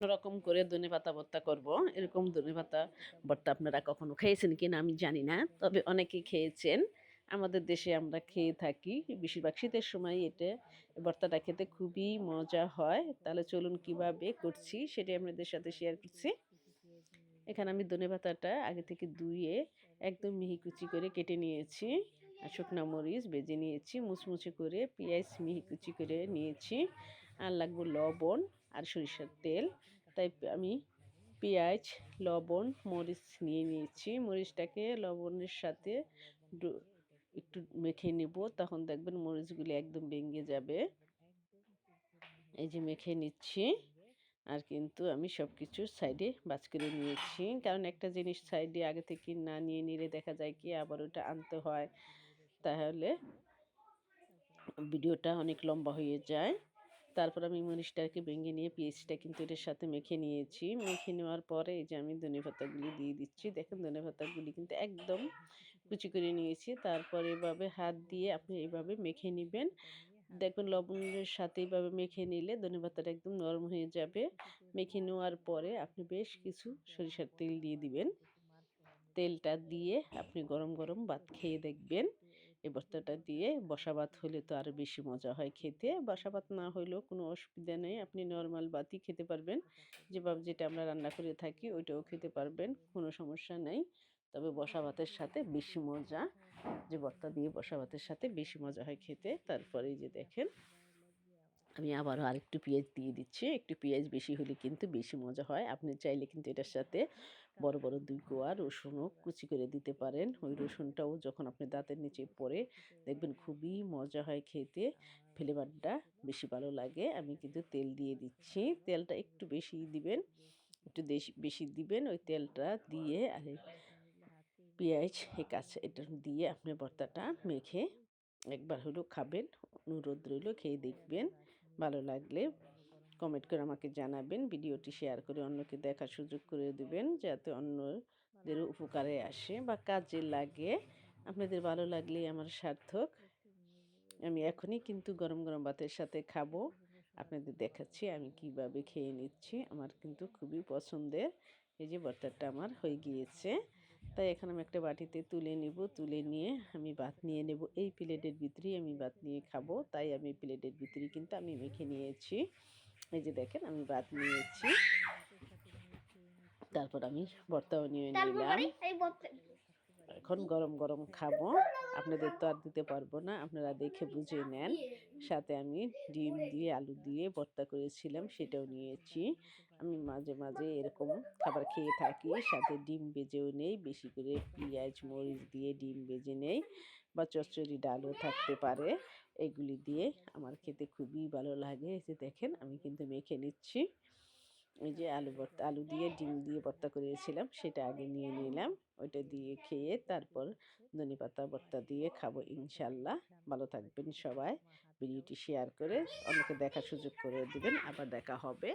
রকম করে ধনে পাতা ভর্তা করব। এরকম ধনে পাতা ভর্তা আপনারা কখনো খেয়েছেন কিনা আমি জানি না, তবে অনেকে খেয়েছেন। আমাদের দেশে আমরা খেয়ে থাকি, বেশিরভাগ শীতের সময় এটা ভর্তাটা খেতে খুবই মজা হয়। তাহলে চলুন কীভাবে করছি সেটাই আপনাদের সাথে শেয়ার করছি। এখানে আমি ধনে পাতাটা আগে থেকে ধুয়ে একদম মিহি কুচি করে কেটে নিয়েছি। শুকনা মরিচ বেজে নিয়েছি, মুচমুচে করে পেঁয়াজ মিহি কুচি করে নিয়েছি, আর লাগবে লবণ আর সরিষার তেল। তাই আমি পেঁয়াজ, লবণ, মরিচ নিয়ে নিয়েছি। মরিচটাকে লবণের সাথে একটু মেখে নেব, তখন দেখবেন মরিচগুলি একদম ভেঙে যাবে। এই যে মেখে নিচ্ছি, আর কিন্তু আমি সব কিছু সাইডে বাজ করে নিয়েছি। কারণ একটা জিনিস সাইডে আগে থেকে না নিয়ে নিলে দেখা যায় কি আবার ওটা আনতে হয়। তাহলে ভিডিওটা অনেক লম্বা হয়ে যায়। তারপর আমি মরিচটাকে ভেঙে নিয়ে পেঁয়াজটা কিন্তু এটার সাথে মেখে নিয়েছি। মেখে নেওয়ার পরে এই যে আমি ধনে পাতাগুলি দিয়ে দিচ্ছি। দেখেন ধনে পাতাগুলি কিন্তু একদম কুচি করে নিয়েছি। তারপর এভাবে হাত দিয়ে আপনি এইভাবে মেখে নেবেন। দেখবেন লবণের সাথে এইভাবে মেখে নিলে ধনে পাতাটা একদম নরম হয়ে যাবে। মেখে নেওয়ার পরে আপনি বেশ কিছু সরিষার তেল দিয়ে দিবেন। তেলটা দিয়ে আপনি গরম গরম ভাত খেয়ে দেখবেন। এই ভর্তাটা দিয়ে বসা ভাত হলে তো আরও বেশি মজা হয় খেতে। বসা ভাত না হলেও কোনো অসুবিধা নেই। আপনি নর্মাল ভাতই খেতে পারবেন। যেভাবে যেটা আমরা রান্না করে থাকি ওইটাও খেতে পারবেন, কোনো সমস্যা নেই। তবে বসা ভাতের সাথে বেশি মজা, যে ভর্তা দিয়ে বসা ভাতের সাথে বেশি মজা হয় খেতে। তারপরে যে দেখেন আমি আবারও আরেকটু পেঁয়াজ দিয়ে দিচ্ছি। একটু পেঁয়াজ বেশি হলে কিন্তু বেশি মজা হয়। আপনি চাইলে কিন্তু এটার সাথে বড় বড় দুই কোয়া রসুনও কুচি করে দিতে পারেন। ওই রসুনটাও যখন আপনি দাঁতের নিচে পড়ে দেখবেন খুবই মজা হয় খেতে। ফ্লেভারটা বেশি ভালো লাগে। আমি কিন্তু তেল দিয়ে দিচ্ছি। তেলটা একটু বেশি দিবেন, একটু বেশি দিবেন ওই তেলটা দিয়ে আর পেঁয়াজ এই কাছে এটা দিয়ে আপনি ভর্তাটা মেখে একবার হলেও খাবেন। অনুরোধ রইল খেয়ে দেখবেন। ভালো লাগলে কমেন্ট করে আমাকে জানাবেন ভিডিওটি শেয়ার করে অন্যকে দেখার সুযোগ করে দেবেন, যাতে অন্যদের উপকারে আসে বা কাজে লাগে। আপনাদের ভালো লাগলেই আমার সার্থক। আমি এখনই কিন্তু গরম গরম ভাতের সাথে খাব। আপনাদের দেখাচ্ছি আমি কীভাবে খেয়ে নিচ্ছি। আমার কিন্তু খুবই পছন্দের। এই যে ভর্তাটা আমার হয়ে গিয়েছে। তাই এখন আমি একটা বাটিতে তুলে নিব তুলে নিয়ে আমি ভাত নিয়ে নেব। এই প্লেটের ভিতরেই আমি ভাত নিয়ে খাব তাই আমি প্লেটের ভিতরেই কিন্তু আমি মেখে নিয়েছি। এই যে দেখেন আমি ভাত নিয়েছি। তারপর আমি ভর্তাও নিয়ে নিলাম। এখন গরম গরম খাব। আপনাদের তো আর দিতে পারব না, আপনারা দেখে বুঝে নেন। সাথে আমি ডিম দিয়ে, আলু দিয়ে ভর্তা করেছিলাম, সেটাও নিয়েছি। আমি মাঝে মাঝে এরকম খাবার খেয়ে থাকি, সাথে ডিম ভেজেও নেই, বেশি করে পেঁয়াজ, মরিচ দিয়ে ডিম ভেজে নেই বা চচ্চড়ি ডালও থাকতে পারে। এগুলি দিয়ে আমার খেতে খুবই ভালো লাগে। যে দেখেন, আমি কিন্তু মেখে নিচ্ছি। এই যে আলু ভর্তা, আলু দিয়ে ডিম দিয়ে ভর্তা করেছিলাম, সেটা আগে নিয়ে নিলাম। ওইটা দিয়ে খেয়ে তারপর ধনে পাতা ভর্তা দিয়ে খাব ইনশাল্লাহ। ভালো থাকবেন সবাই। ভিডিওটি শেয়ার করে অন্যকে দেখার সুযোগ করে দেবেন। আবার দেখা হবে।